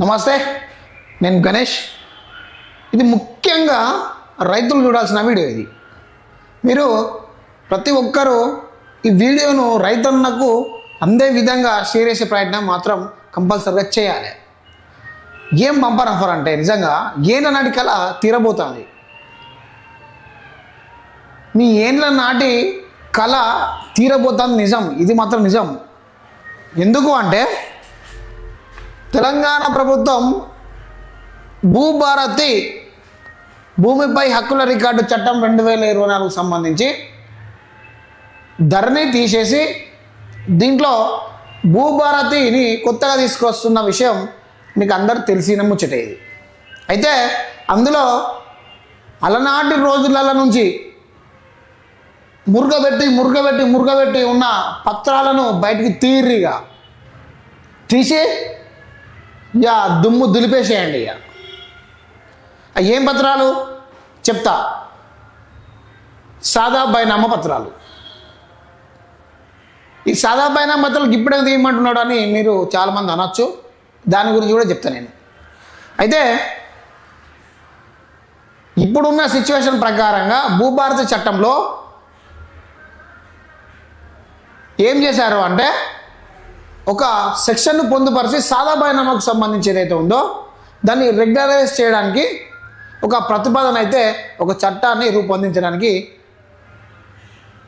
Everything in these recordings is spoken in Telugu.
నమస్తే నేను గణేష్. ఇది ముఖ్యంగా రైతులు చూడాల్సిన వీడియో ఇది. మీరు ప్రతి ఒక్కరూ ఈ వీడియోను రైతన్నకు అందే విధంగా షేర్ చేసే ప్రయత్నం మాత్రం కంపల్సరిగా చేయాలి. ఏం బంపర్ ఆఫర్ అంటే నిజంగా ఏండ్ల నాటి కళ తీరబోతుంది. మీ ఏండ్ల నాటి కళ తీరబోతుంది నిజం ఇది మాత్రం నిజం. ఎందుకు అంటే తెలంగాణ ప్రభుత్వం భూభారతి భూమిపై హక్కుల రికార్డు చట్టం రెండు వేల ఇరవై నాలుగు సంబంధించి ధరని తీసేసి దీంట్లో భూభారతిని కొత్తగా తీసుకొస్తున్న విషయం మీకు అందరు తెలిసిన ముచ్చటేది అయితే అందులో అలనాటి రోజుల నుంచి మురుగబెట్టి మురుగబెట్టి మురుగబెట్టి ఉన్న పత్రాలను బయటికి తీరిగా తీసి ఇక దుమ్ము దులిపేసేయండి ఇక. ఏం పత్రాలు? చెప్తా. సాదా నామ పత్రాలు. ఈ సాదా బైనామా పత్రాలు ఇప్పుడే తీయమంటున్నాడు అని మీరు చాలామంది అనొచ్చు. దాని గురించి కూడా చెప్తాను నేను. అయితే ఇప్పుడున్న సిచ్యువేషన్ ప్రకారంగా భూభారత చట్టంలో ఏం చేశారు అంటే ఒక సెక్షన్ను పొందుపరిచి సాదా బైనామాకు సంబంధించి ఏదైతే ఉందో దాన్ని రెగ్యులరైజ్ చేయడానికి ఒక ప్రతిపాదన అయితే ఒక చట్టాన్ని రూపొందించడానికి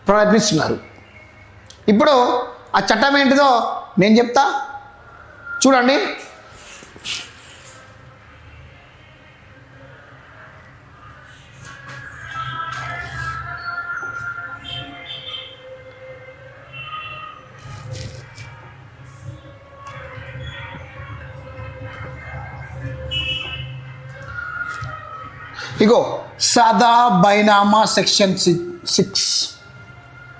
ప్రయత్నిస్తున్నారు. ఇప్పుడు ఆ చట్టం ఏంటిదో నేను చెప్తా. చూడండి. ఇగో సదా బైనామా సెక్షన్ సిక్స్.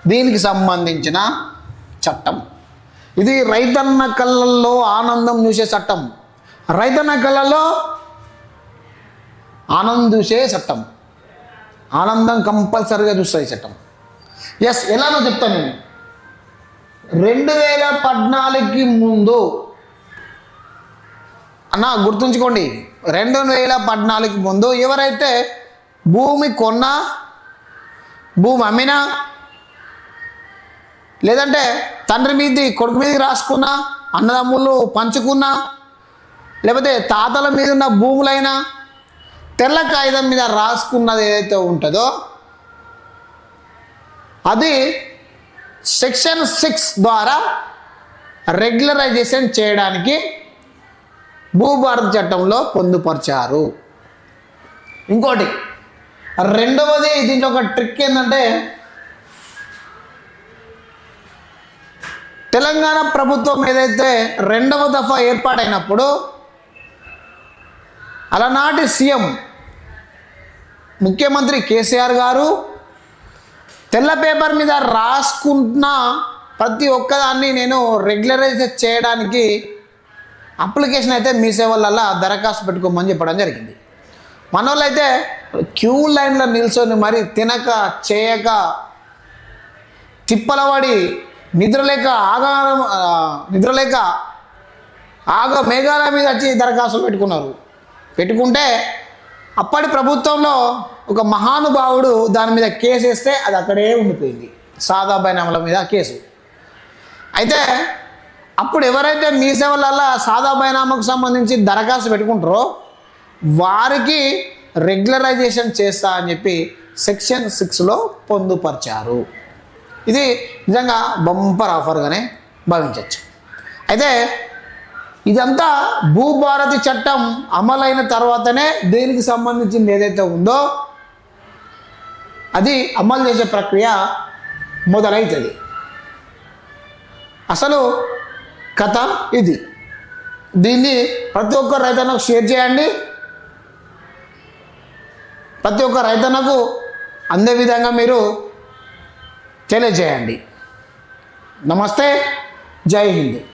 దీనికి సంబంధించిన చట్టం. ఇది రైతన్న కళ్ళల్లో ఆనందం చూసే చట్టం. రైతన్న కళ్ళల్లో ఆనందం చూసే చట్టం. ఆనందం కంపల్సరీగా చూస్తుంది చట్టం. ఎస్ ఎలానో చెప్తాను నేను. రెండు వేల పద్నాలుగుకి ముందు అన్న గుర్తుంచుకోండి. రెండు వేల పద్నాలుగు ముందు ఎవరైతే భూమి కొన్నా భూమి అమ్మినా లేదంటే తండ్రి మీది కొడుకు మీదకి రాసుకున్నా అన్నదమ్ములు పంచుకున్నా లేకపోతే తాతల మీద ఉన్న భూములైనా తెల్ల కాగితం మీద రాసుకున్నది ఏదైతే ఉంటుందో అది సెక్షన్ సిక్స్ ద్వారా రెగ్యులరైజేషన్ చేయడానికి భూభారత చట్టంలో పొందుపరిచారు. ఇంకోటి రెండవది దీంట్లో ఒక ట్రిక్ ఏంటంటే తెలంగాణ ప్రభుత్వం ఏదైతే రెండవ దఫా ఏర్పాటైనప్పుడు అలనాటి సీఎం ముఖ్యమంత్రి కేసీఆర్ గారు తెల్ల పేపర్ మీద రాసుకుంటున్న ప్రతి ఒక్కదాన్ని నేను రెగ్యులరైజ్ చేయడానికి అప్లికేషన్ అయితే మీ సేవలల్లో దరఖాస్తు పెట్టుకోమని చెప్పడం జరిగింది. మన అయితే క్యూ లైన్లో నిల్చొని మరి తినక చేయక తిప్పలవాడి నిద్రలేక ఆగారం నిద్రలేక ఆగ మేఘాల మీద వచ్చి దరఖాస్తులు పెట్టుకున్నారు. పెట్టుకుంటే అప్పటి ప్రభుత్వంలో ఒక మహానుభావుడు దాని మీద కేసు వేస్తే అది అక్కడే ఉండిపోయింది. సాదా నమల మీద కేసు. అయితే అప్పుడు ఎవరైతే మీ సేవలల్లా సాదా బైనామాకు సంబంధించి దరఖాస్తు పెట్టుకుంటారో వారికి రెగ్యులరైజేషన్ చేస్తా అని చెప్పి సెక్షన్ సిక్స్లో పొందుపరిచారు. ఇది నిజంగా బంపర్ ఆఫర్గానే భావించవచ్చు. అయితే ఇదంతా భూభారతి చట్టం అమలైన తర్వాతనే దేనికి సంబంధించింది ఏదైతే ఉందో అది అమలు చేసే ప్రక్రియ మొదలవుతుంది అసలు కథ ఇది. దీన్ని ప్రతి ఒక్క రైతన్నకు షేర్ చేయండి. ప్రతి ఒక్క రైతన్నకు అందే విధంగా మీరు తెలియజేయండి. నమస్తే. జై హింద్.